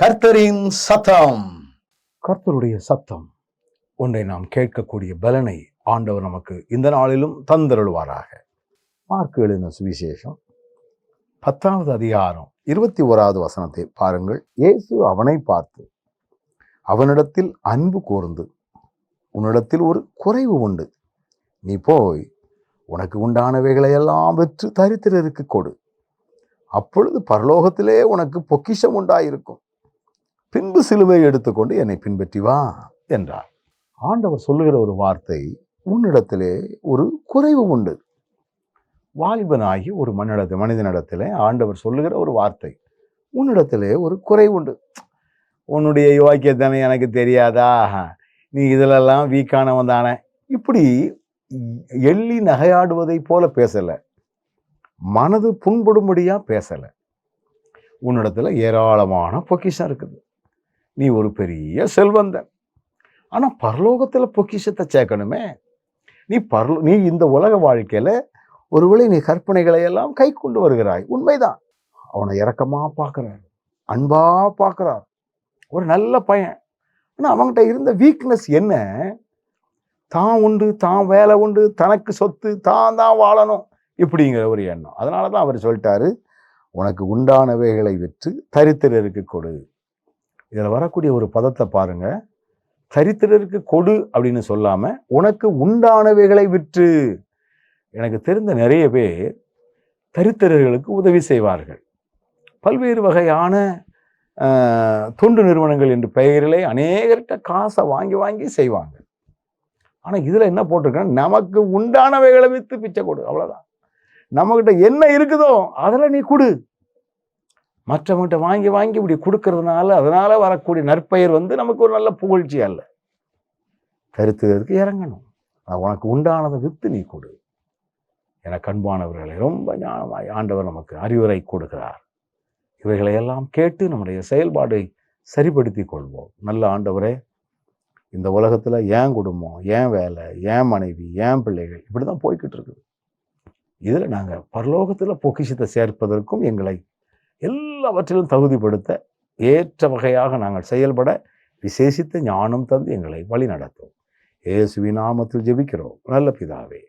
கர்த்தரின் சத்தம். கர்த்தருடைய சத்தம். ஒன்றை நாம் கேட்கக்கூடிய பலனை ஆண்டவர் நமக்கு இந்த நாளிலும் தந்தருள்வாராக. மார்க் எழுதின சுவிசேஷம் பத்தாவது அதிகாரம் இருபத்தி ஓராவது வசனத்தை பாருங்கள். இயேசு அவனை பார்த்து அவனிடத்தில் அன்பு கூர்ந்து உன்னிடத்தில் ஒரு குறைவு உண்டு. நீ போய் உனக்கு உண்டானவைகளை எல்லாம் பெற்று தரித்திரருக்கு கொடு. அப்பொழுது பரலோகத்திலே உனக்கு பொக்கிஷம் உண்டாயிருக்கும். பின்பு சிலுவை எடுத்துக்கொண்டு என்னை பின்பற்றி வா என்றார். ஆண்டவர் சொல்லுகிற ஒரு வார்த்தை உன்னிடத்திலே ஒரு குறைவு உண்டு. வாலிபனாகி ஒரு மனித மனிதனிடத்திலே ஆண்டவர் சொல்லுகிற ஒரு வார்த்தை உன்னிடத்திலே ஒரு குறைவு உண்டு. உன்னுடைய யோக்கியத்தனை எனக்கு தெரியாதா? நீ இதிலெல்லாம் வீக்கானவன் தானே? இப்படி எள்ளி நகையாடுவதை போல பேசலை. மனது புண்படும்படியாக பேசலை. உன்னிடத்தில் ஏராளமான பொக்கிஷம் இருக்குது. நீ ஒரு பெரிய செல்வந்தன் ஆனால் பரலோகத்தில் பொக்கிஷத்தை சேர்க்கணுமே. நீ பரலோ நீ இந்த உலக வாழ்க்கையில் ஒருவேளை நீ கற்பனைகளை எல்லாம் கை கொண்டு வருகிறாய். உண்மைதான். அவனை இறக்கமாக பார்க்குறார். அன்பாக பார்க்குறார். ஒரு நல்ல பையன். ஆனால் அவன்கிட்ட இருந்த வீக்னஸ் என்ன? தான் உண்டு தான் வேலை உண்டு தனக்கு சொத்து தான் தான் வாழணும் இப்படிங்கிற ஒரு எண்ணம். அதனால தான் அவர் சொல்லிட்டாரு உனக்கு உண்டானவைகளை விற்று தரித்திரருக்கு கொடு. இதில் வரக்கூடிய ஒரு பதத்தை பாருங்க. தரித்திரருக்கு கொடு அப்படின்னு சொல்லாமல் உனக்கு உண்டானவைகளை விற்று. எனக்கு தெரிந்த நிறைய பேர் தரித்திரர்களுக்கு உதவி செய்வார்கள். பல்வேறு வகையான தொண்டு நிறுவனங்கள் என்று பெயரிலே அநேகர்கிட்ட காசை வாங்கி வாங்கி செய்வாங்க. ஆனால் இதில் என்ன போட்டிருக்கேன் நமக்கு உண்டானவைகளை விற்று பிச்சை கொடு. அவ்வளோதான் நம்மக்கிட்ட என்ன இருக்குதோ அதில் நீ கொடு. மற்றவங்கிட்ட வாங்கி வாங்கி இப்படி கொடுக்கறதுனால அதனால் வரக்கூடிய நற்பெயர் வந்து நமக்கு ஒரு நல்ல புகழ்ச்சி அல்ல. கருத்துக்கு இறங்கணும். உனக்கு உண்டானதை வித்து நீ கொடு. என கண்பானவர்களை ரொம்ப ஞானமாய் ஆண்டவர் நமக்கு அறிவுரை கொடுக்கிறார். இவைகளை எல்லாம் கேட்டு நம்முடைய செயல்பாடை சரிப்படுத்தி கொள்வோம். நல்ல ஆண்டவரே இந்த உலகத்தில் ஏன் குடும்பம் ஏன் வேலை ஏன் மனைவி ஏன் பிள்ளைகள் இப்படி தான் போய்கிட்டு இருக்குது. இதில் நாங்கள் பரலோகத்தில் பொக்கிஷத்தை சேர்ப்பதற்கும் எங்களை எல்லாவற்றிலும் தகுதிப்படுத்த ஏற்ற வகையாக நாங்கள் செயல்பட விசேஷித்த ஞானம் தந்து எங்களை வழி நடத்தும் இயேசுவின் நாமத்தில் ஜெபிக்கிறோம். நல்ல பிதாவே.